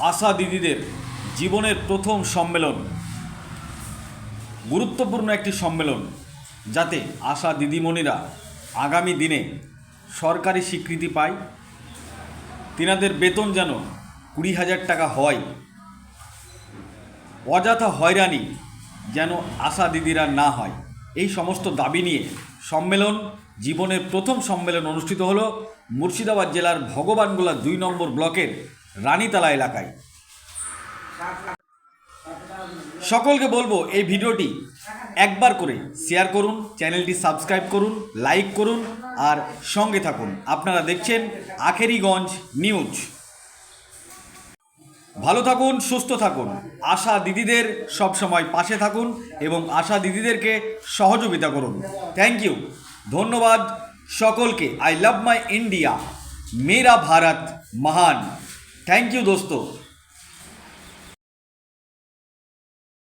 আশা দিদিদের জীবনের প্রথম সম্মেলন। গুরুত্বপূর্ণ একটি সম্মেলন যাতে আশা দিদিমণিরা আগামী দিনে সরকারি স্বীকৃতি পায়। তিনাদের বেতন যেন কুড়ি হাজার টাকা হয়। অযথা হয়রানি যেন আশা দিদিরা না হয়। এই সমস্ত দাবি নিয়ে সম্মেলন, জীবনের প্রথম সম্মেলন অনুষ্ঠিত হলো মুর্শিদাবাদ জেলার ভগবানগোলা দুই নম্বর ব্লকের রানীতলা এলাকায়। সকলকে বলব, এই ভিডিওটি একবার করে শেয়ার করুন, চ্যানেলটি সাবস্ক্রাইব করুন লাইক করুন, আর সঙ্গে থাকুন। আপনারা দেখছেন আখেরিগঞ্জ নিউজ। ভালো থাকুন, সুস্থ থাকুন। আশা দিদিদের সব সময় পাশে থাকুন এবং আশা দিদিদেরকে সহযোগিতা করুন। থ্যাংক ইউ ধন্যবাদ সকলকে। আই লাভ মাই ইন্ডিয়া মেরা ভারত মহান। Thank you দোস্তো